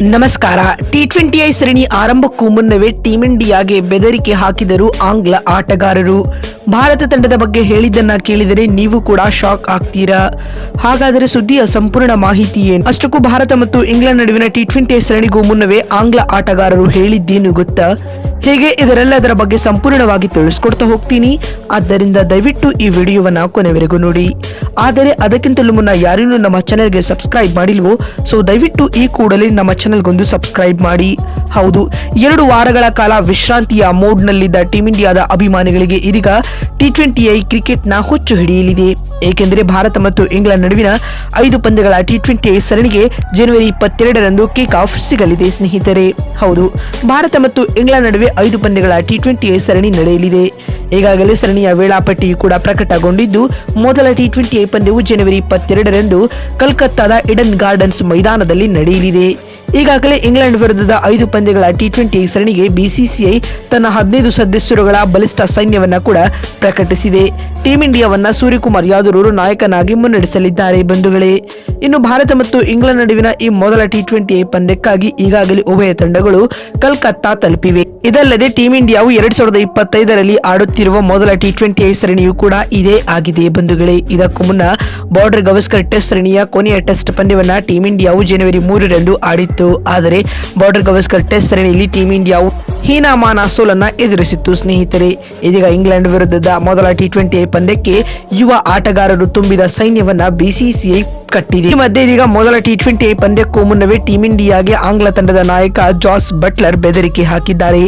ನಮಸ್ಕಾರ. T twenty I ಸರಣಿ ಆರಂಭಕ್ಕೂ ಮುನ್ನವೇ ಟೀಂ ಇಂಡಿಯಾಗೆ ಬೆದರಿಕೆ ಹಾಕಿದರು ಆಂಗ್ಲ ಆಟಗಾರರು. ಭಾರತ ತಂಡದ ಬಗ್ಗೆ ಹೇಳಿದ್ದನ್ನ ಕೇಳಿದರೆ ನೀವು ಕೂಡ ಶಾಕ್ ಆಗ್ತೀರಾ? ಹಾಗಾದರೆ ಸುದ್ದಿಯ ಸಂಪೂರ್ಣ ಮಾಹಿತಿ ಏನು? ಅಷ್ಟಕ್ಕೂ ಭಾರತ ಮತ್ತು ಇಂಗ್ಲೆಂಡ್ ನಡುವಿನ ಟಿ ಟ್ವೆಂಟಿ ಸರಣಿಗೂ ಮುನ್ನವೇ ಆಂಗ್ಲ ಆಟಗಾರರು ಹೇಳಿದ್ದೇನು ಗೊತ್ತಾ? ಹೇಗೆ ಇದರೆಲ್ಲದರ ಬಗ್ಗೆ ಸಂಪೂರ್ಣವಾಗಿ ತಿಳಿಸ್ಕೊಡ್ತಾ ಹೋಗ್ತೀನಿ. ಆದ್ದರಿಂದ ದಯವಿಟ್ಟು ಈ ವಿಡಿಯೋವನ್ನ ಕೊನೆವರೆಗೂ ನೋಡಿ. ಆದರೆ ಅದಕ್ಕಿಂತಲೂ ಮುನ್ನ ಯಾರೂ ನಮ್ಮ ಚಾನೆಲ್ಗೆ ಸಬ್ಸ್ಕ್ರೈಬ್ ಮಾಡಿಲ್ವೋ, ಸೊ ದಯವಿಟ್ಟು ಈ ಕೂಡಲೇ ನಮ್ಮ ಚಾನೆಲ್ಗೊಂದು ಸಬ್ಸ್ಕ್ರೈಬ್ ಮಾಡಿ. ಹೌದು, ಎರಡು ವಾರಗಳ ಕಾಲ ವಿಶ್ರಾಂತಿಯ ಮೋಡ್ನಲ್ಲಿದ್ದ ಟೀಂ ಇಂಡಿಯಾದ ಅಭಿಮಾನಿಗಳಿಗೆ ಇದೀಗ ಟಿ ಟ್ವೆಂಟಿ ಐ ಕ್ರಿಕೆಟ್ನ ಹುಚ್ಚು ಹಿಡಿಯಲಿದೆ. ಏಕೆಂದರೆ ಭಾರತ ಮತ್ತು ಇಂಗ್ಲೆಂಡ್ ನಡುವಿನ ಐದು ಪಂದ್ಯಗಳ ಟಿ ಟ್ವೆಂಟಿ ಐ ಸರಣಿಗೆ ಜನವರಿ ಇಪ್ಪತ್ತೆರಡರಂದು ಕಿಕ್ ಆಫ್ ಸಿಗಲಿದೆ, ಸ್ನೇಹಿತರೆ. ಹೌದು, ಭಾರತ ಮತ್ತು ಇಂಗ್ಲೆಂಡ್ ನಡುವೆ ಐದು ಪಂದ್ಯಗಳ ಟಿ ಟ್ವೆಂಟಿ ಸರಣಿ ನಡೆಯಲಿದೆ. ಈಗಾಗಲೇ ಸರಣಿಯ ವೇಳಾಪಟ್ಟಿಯು ಕೂಡ ಪ್ರಕಟಗೊಂಡಿದ್ದು, ಮೊದಲ ಟಿ ಟ್ವೆಂಟಿ ಪಂದ್ಯವು ಜನವರಿ ಇಪ್ಪತ್ತೆರಡರಂದು ಕಲ್ಕತ್ತಾದ ಇಡನ್ ಗಾರ್ಡನ್ಸ್ ಮೈದಾನದಲ್ಲಿ ನಡೆಯಲಿದೆ. ಈಗಾಗಲೇ ಇಂಗ್ಲೆಂಡ್ ವಿರುದ್ಧದ ಐದು ಪಂದ್ಯಗಳ ಟಿ ಟ್ವೆಂಟಿ ಸರಣಿಗೆ ಬಿಸಿಸಿಐ ತನ್ನ ಹದಿನೈದು ಸದಸ್ಯರುಗಳ ಬಲಿಷ್ಠ ಸೈನ್ಯವನ್ನು ಕೂಡ ಪ್ರಕಟಿಸಿದೆ. ಟೀಂ ಇಂಡಿಯಾವನ್ನ ಸೂರ್ಯಕುಮಾರ್ ಯಾದವ್ ನಾಯಕನಾಗಿ ಮುನ್ನಡೆಸಲಿದ್ದಾರೆ ಬಂಧುಗಳೇ. ಇನ್ನು ಭಾರತ ಮತ್ತು ಇಂಗ್ಲೆಂಡ್ ನಡುವಿನ ಈ ಮೊದಲ ಟಿ ಟ್ವೆಂಟಿ ಪಂದ್ಯಕ್ಕಾಗಿ ಈಗಾಗಲೇ ಉಭಯ ತಂಡಗಳು ಕಲ್ಕತ್ತಾ ತಲುಪಿವೆ. ಇದಲ್ಲದೆ ಟೀಂ ಇಂಡಿಯಾವು ಎರಡ್ ಸಾವಿರದ ಇಪ್ಪತ್ತೈದರಲ್ಲಿ ಆಡುತ್ತಿರುವ ಮೊದಲ ಟಿ ಟ್ವೆಂಟಿ ಐ ಸರಣಿಯು ಕೂಡ ಇದೇ ಆಗಿದೆ ಬಂಧುಗಳೇ. ಇದಕ್ಕೂ ಮುನ್ನ ಬಾರ್ಡರ್ ಗವಸ್ಕರ್ ಟೆಸ್ಟ್ ಸರಣಿಯ ಕೊನೆಯ ಟೆಸ್ಟ್ ಪಂದ್ಯವನ್ನು ಟೀಂ ಇಂಡಿಯಾವು ಜನವರಿ ಮೂರರಂದು ಆಡಿತ್ತು. ಆದರೆ ಬಾರ್ಡರ್ ಗವಸ್ಕರ್ ಟೆಸ್ಟ್ ಸರಣಿಯಲ್ಲಿ ಟೀಂ ಇಂಡಿಯಾವು ಹೀನಾಮಾನ ಸೋಲನ್ನ ಎದುರಿಸಿತ್ತು. ಸ್ನೇಹಿತರೆ, ಇದೀಗ ಇಂಗ್ಲೆಂಡ್ ವಿರುದ್ಧದ ಮೊದಲ ಟಿ ಟ್ವೆಂಟಿ ಪಂದ್ಯಕ್ಕೆ ಯುವ ಆಟಗಾರರು ತುಂಬಿದ ಸೈನ್ಯವನ್ನ ಬಿಸಿಸಿಐ ಕಟ್ಟಿದೆ. ಈ ಮಧ್ಯೆ ಇದೀಗ ಮೊದಲ ಟಿ ಟ್ವೆಂಟಿ ಪಂದ್ಯಕ್ಕೂ ಮುನ್ನವೇ ಟೀಂ ಇಂಡಿಯಾಗೆ ಆಂಗ್ಲ ತಂಡದ ನಾಯಕ ಜಾಸ್ ಬಟ್ಲರ್ ಬೆದರಿಕೆ ಹಾಕಿದ್ದಾರೆ.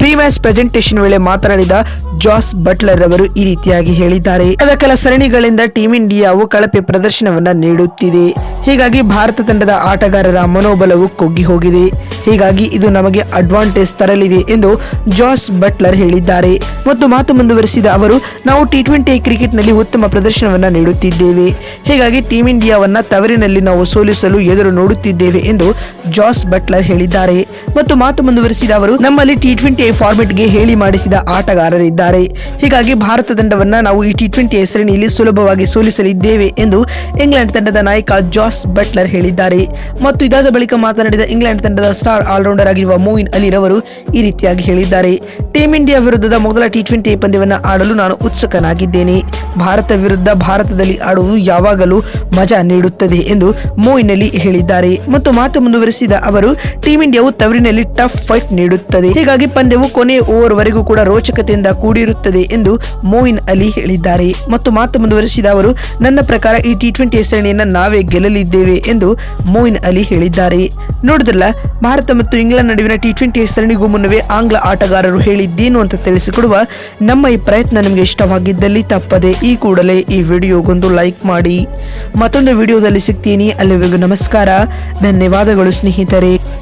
ಪ್ರೀ ಮ್ಯಾಚ್ ಪ್ರೆಸೆಂಟೇಷನ್ ವೇಳೆ ಮಾತನಾಡಿದ ಜಾಸ್ ಬಟ್ಲರ್ ಅವರು ಈ ರೀತಿಯಾಗಿ ಹೇಳಿದ್ದಾರೆ. ಕಳೆದ ಕೆಲ ಸರಣಿಗಳಿಂದ ಟೀಂ ಇಂಡಿಯಾವು ಕಳಪೆ ಪ್ರದರ್ಶನವನ್ನ ನೀಡುತ್ತಿದೆ. ಹೀಗಾಗಿ ಭಾರತ ತಂಡದ ಆಟಗಾರರ ಮನೋಬಲವು ಕುಗ್ಗಿ ಹೋಗಿದೆ. ಹೀಗಾಗಿ ಇದು ನಮಗೆ ಅಡ್ವಾಂಟೇಜ್ ತರಲಿದೆ ಎಂದು ಜಾಸ್ ಬಟ್ಲರ್ ಹೇಳಿದ್ದಾರೆ. ಮತ್ತು ಮಾತು ಮುಂದುವರಿಸಿದ ಅವರು, ನಾವು ಟಿ ಟ್ವೆಂಟಿ ಕ್ರಿಕೆಟ್ನಲ್ಲಿ ಉತ್ತಮ ಪ್ರದರ್ಶನವನ್ನು ನೀಡುತ್ತಿದ್ದೇವೆ. ಹೀಗಾಗಿ ಟೀಂ ಇಂಡಿಯಾವನ್ನ ತವರಿನಲ್ಲಿ ನಾವು ಸೋಲಿಸಲು ಎದುರು ನೋಡುತ್ತಿದ್ದೇವೆ ಎಂದು ಜಾಸ್ ಬಟ್ಲರ್ ಹೇಳಿದ್ದಾರೆ. ಮತ್ತು ಮಾತು ಮುಂದುವರಿಸಿದ ಅವರು, ನಮ್ಮಲ್ಲಿ ಟಿ ಟ್ವೆಂಟಿ ಫಾರ್ಮೆಟ್ಗೆ ಹೇಳಿ ಮಾಡಿಸಿದ ಆಟಗಾರರಿದ್ದಾರೆ. ಹೀಗಾಗಿ ಭಾರತ ತಂಡವನ್ನು ನಾವು ಈ ಟಿ ಟ್ವೆಂಟಿ ಸರಣಿಯಲ್ಲಿ ಸುಲಭವಾಗಿ ಸೋಲಿಸಲಿದ್ದೇವೆ ಎಂದು ಇಂಗ್ಲೆಂಡ್ ತಂಡದ ನಾಯಕ ಜಾಸ್ ಬಟ್ಲರ್ ಹೇಳಿದ್ದಾರೆ. ಮತ್ತು ಇದಾದ ಬಳಿಕ ಮಾತನಾಡಿದ ಇಂಗ್ಲೆಂಡ್ ತಂಡದ ಸ್ಟಾರ್ ಆಲ್ರೌಂಡರ್ ಆಗಿರುವ ಮೋಯಿನ್ ಅಲಿ ರವರು ಈ ರೀತಿಯಾಗಿ ಹೇಳಿದ್ದಾರೆ. ಟೀಂ ಇಂಡಿಯಾ ವಿರುದ್ಧದ ಮೊದಲ ಟಿ ಟ್ವೆಂಟಿ ಪಂದ್ಯವನ್ನು ಆಡಲು ನಾನು ಉತ್ಸುಕನಾಗಿದ್ದೇನೆ. ಭಾರತ ವಿರುದ್ಧ ಭಾರತದಲ್ಲಿ ಆಡುವುದು ಯಾವಾಗಲೂ ಮಜಾ ನೀಡುತ್ತದೆ ಎಂದು ಮೋಯಿನ್ ಅಲಿ ಹೇಳಿದ್ದಾರೆ. ಮತ್ತು ಮಾತು ಮುಂದುವರೆಸಿದ ಅವರು, ಟೀಂ ಇಂಡಿಯಾವು ತವರಿನಲ್ಲಿ ಟಫ್ ಫೈಟ್ ನೀಡುತ್ತದೆ. ಹೀಗಾಗಿ ಪಂದ್ಯವು ಕೊನೆಯ ಓವರ್ ವರೆಗೂ ಕೂಡ ರೋಚಕತೆಯಿಂದ ಕೂಡಿರುತ್ತದೆ ಎಂದು ಮೋಯಿನ್ ಅಲಿ ಹೇಳಿದ್ದಾರೆ. ಮತ್ತು ಮಾತು ಮುಂದುವರೆಸಿದ ಅವರು, ನನ್ನ ಪ್ರಕಾರ ಈ ಟಿ ಟ್ವೆಂಟಿ ಸರಣಿಯನ್ನು ನಾವೇ ಗೆಲ್ಲಲಿದ್ದೇವೆ ಎಂದು ಮೋಯಿನ್ ಅಲಿ ಹೇಳಿದ್ದಾರೆ. ನೋಡಿದ್ರಲ್ಲ, ಭಾರತ ಮತ್ತು ಇಂಗ್ಲೆಂಡ್ ನಡುವಿನ ಟಿ ಟ್ವೆಂಟಿ ಸರಣಿಗೂ ಮುನ್ನವೇ ಆಂಗ್ಲ ಆಟಗಾರರು ಹೇಳಿದ್ದೇನು ಅಂತ ತಿಳಿಸಿಕೊಡುವ ನಮ್ಮ ಈ ಪ್ರಯತ್ನ ನಿಮಗೆ ಇಷ್ಟವಾಗಿದ್ದಲ್ಲಿ ತಪ್ಪದೆ ಈ ಕೂಡಲೇ ಈ ವಿಡಿಯೋಗೊಂದು ಲೈಕ್ ಮಾಡಿ. ಮತ್ತೊಂದು ವಿಡಿಯೋದಲ್ಲಿ ಸಿಗ್ತೀನಿ. ಅಲ್ಲಿವರೆಗೂ ನಮಸ್ಕಾರ. ಧನ್ಯವಾದಗಳು ಸ್ನೇಹಿತರೆ.